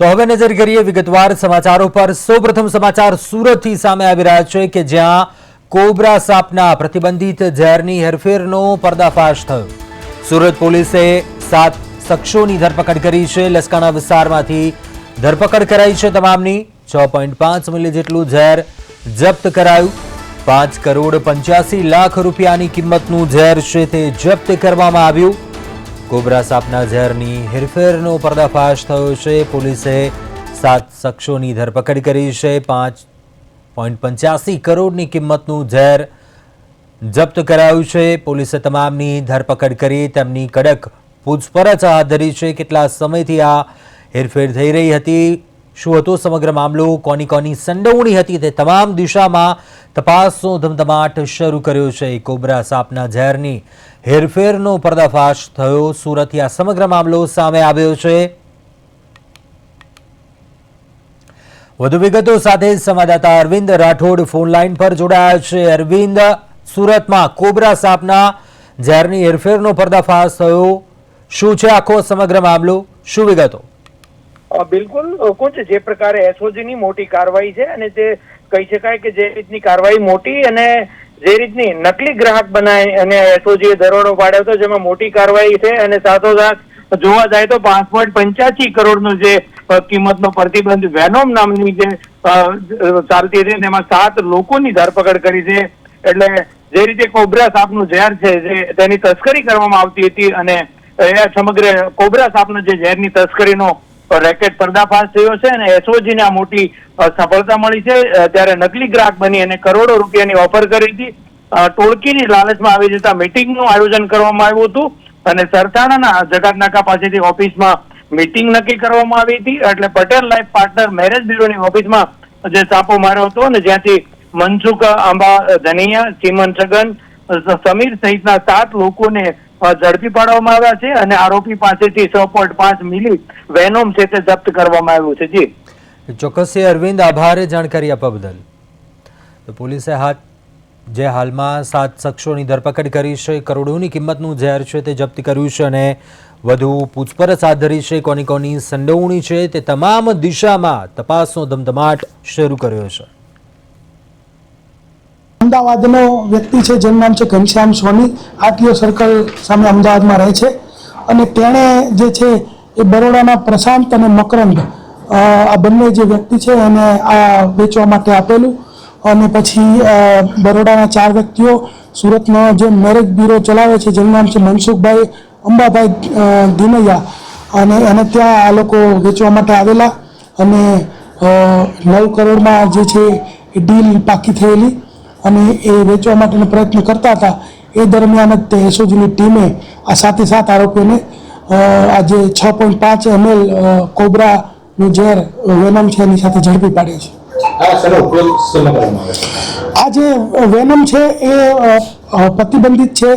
તો હવે નજર કરીએ વિગતવાર સમાચારો પર. સૌપ્રથમ સમાચાર સુરતથી સામે આવી રહ્યા છે કે જ્યાં કોબ્રા સાપના પ્રતિબંધિત ઝેરની હેરફેરનો પર્દાફાશ થયો. સુરત પોલીસે સાત શખ્સોની ધરપકડ કરી છે. લસકાણા વિસ્તારમાંથી ધરપકડ કરાઈ છે તમામની. છ પોઈન્ટ પાંચ મિલી જેટલું ઝેર જપ્ત કરાયું. પાંચ કરોડ પંચ્યાસી લાખ રૂપિયાની કિંમતનું ઝેર છે તે જપ્ત કરવામાં આવ્યું. કોબરા સાપના ઝેરની હેરફેરનો પર્દાફાશ થયો છે. પોલીસે સાત શખ્સોની ધરપકડ કરી છે. પાંચ પોઈન્ટ પંચ્યાસી કરોડની કિંમતનું ઝેર જપ્ત કરાયું છે. પોલીસે તમામની ધરપકડ કરી તેમની કડક પૂછપરછ હાથ ધરી છે. કેટલા સમયથી આ હેરફેર થઈ રહી હતી? શું હતો સમગ્ર મામલો? કોની કોની સંડોવણી હતી તે તમામ દિશામાં તપાસનો ધમધમાટ શરૂ કર્યો છે. કોબરા સાપના ઝેરની હેરફેરનો પર્દાફાશ થયો. સુરતથી આ સમગ્ર મામલો સામે આવ્યો છે. વધુ વિગતો સાથે સંવાદદાતા અરવિંદ રાઠોડ ફોન લાઈન પર જોડાયા છે. અરવિંદ, સુરતમાં કોબરા સાપના ઝેરની હેરફેરનો પર્દાફાશ થયો. શું છે આખો સમગ્ર મામલો? શું વિગતો? બિલકુલ કુંજ જે પ્રકારે એસઓજીની મોટી કાર્યવાહી છે અને તે કહી શકાય કે જે રીતની કાર્યવાહી મોટી અને જે રીતની નકલી ગ્રાહક બનાવી અને એસઓજી એ દરોડો પાડ્યો હતો, જેમાં મોટી કાર્યવાહી છે અને સાથોસાથ જોવા જાય તો પાંચ પોઈન્ટ પંચ્યાસી કરોડનો જે કિંમતનો પ્રતિબંધ વેનોમ નામની જે ચાલતી હતી તેમાં સાત લોકોની ધરપકડ કરી છે. એટલે જે રીતે કોબરા સાપનું ઝેર છે, જે તેની તસ્કરી કરવામાં આવતી હતી અને સમગ્ર કોબરા સાપનો જે ઝેરની તસ્કરીનો રેકેટ પર્દાફાશ થયો છે અને એસઓજી ને આ મોટી સફળતા મળી છે. ત્યારે નકલી ગ્રાહક બની અને કરોડો રૂપિયાની ઓફર કરી હતી. ટોળકીની લાલચમાં આવી જતા મીટિંગનું આયોજન કરવામાં આવ્યું હતું અને સરથાણાના જગાતનાકા પાસેથી ઓફિસમાં મીટિંગ નક્કી કરવામાં આવી હતી. એટલે પટેલ લાઈફ પાર્ટનર મેરેજ બ્યુરોની ઓફિસમાં જે સાપો માર્યો હતો અને જ્યાંથી મનસુખ આંબા ધનૈયા, ચીમન છગન સમીર સહિતના સાત લોકોને ઝડપી પાડવામાં આવ્યા છે અને આરોપી પાસેથી છ પોઈન્ટ પાંચ મિલી વેનોમ છે તે જપ્ત કરવામાં આવ્યું છે. જી. ચોક્કસ અરવિંદ, આભારે જાણકારી આપવા બદલ. પોલીસે હાથ જે હાલમાં સાત શખ્સોની ધરપકડ કરી છે, કરોડોની કિંમતનું ઝેર છે તે જપ્ત કર્યું છે અને વધુ પૂછપરછ હાથ ધરી છે કોની કોની સંડોવણી છે તે તમામ દિશામાં તપાસનો ધમધમાટ શરૂ કર્યો છે. અમદાવાદનો વ્યક્તિ છે, જેનું નામ છે ઘનશ્યામ સોની આટીઓ સર્કલ સામે અમદાવાદમાં રહે છે. અને તેણે જે છે, એ બરોડાના પ્રશાંત અને મકરંદ આ બંને જે વ્યક્તિ છે, એને આ વેચવા માટે આપેલું. અને પછી બરોડાના ચાર વ્યક્તિઓ સુરતનો જે મેરેજ બ્યુરો ચલાવે છે, જેનું નામ છે મનસુખભાઈ અંબાભાઈ ધીમૈયા અને એને ત્યાં આ લોકો વેચવા માટે આવેલા. અને નવ કરોડમાં જે છે ડીલ પાકી થયેલી. અને એ વેચવા માટેનો પ્રયત્ન કરતા હતા. એ દરમિયાન જ તે એસઓજીની ટીમે આ સાથે સાત આરોપીઓને આજે આ જે છ પોઈન્ટ પાંચ એમએલ કોબરાનું ઝેર વેનમ છે એની સાથે ઝડપી પાડ્યા છે. આ જે વેનમ છે એ પ્રતિબંધિત છે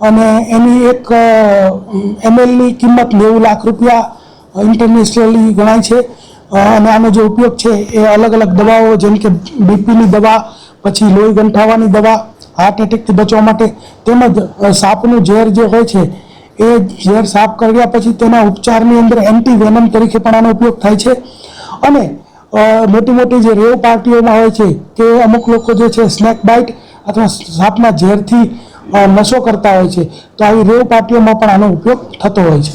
અને એની એક એમએલની કિંમત નેવું લાખ રૂપિયા ઇન્ટરનેશનલી ગણાય છે. અને આનો જે ઉપયોગ છે એ અલગ અલગ દવાઓ જેમ કે બીપીની દવા પછી લોહી ગંઠાવાની દવા હાર્ટ એટેકથી બચવા માટે તેમજ સાપનું ઝેર જે હોય છે, એ ઝેર સાફ કર્યા પછી તેના ઉપચારની અંદર એન્ટી વેનમ તરીકે પણ આનો ઉપયોગ થાય છે. અને મોટી મોટી જે રેવ પાર્ટીઓમાં હોય છે તે અમુક લોકો જે છે સ્નેક બાઇટ અથવા સાપના ઝેરથી નશો કરતા હોય છે, તો આવી રેવ પાર્ટીઓમાં પણ આનો ઉપયોગ થતો હોય છે.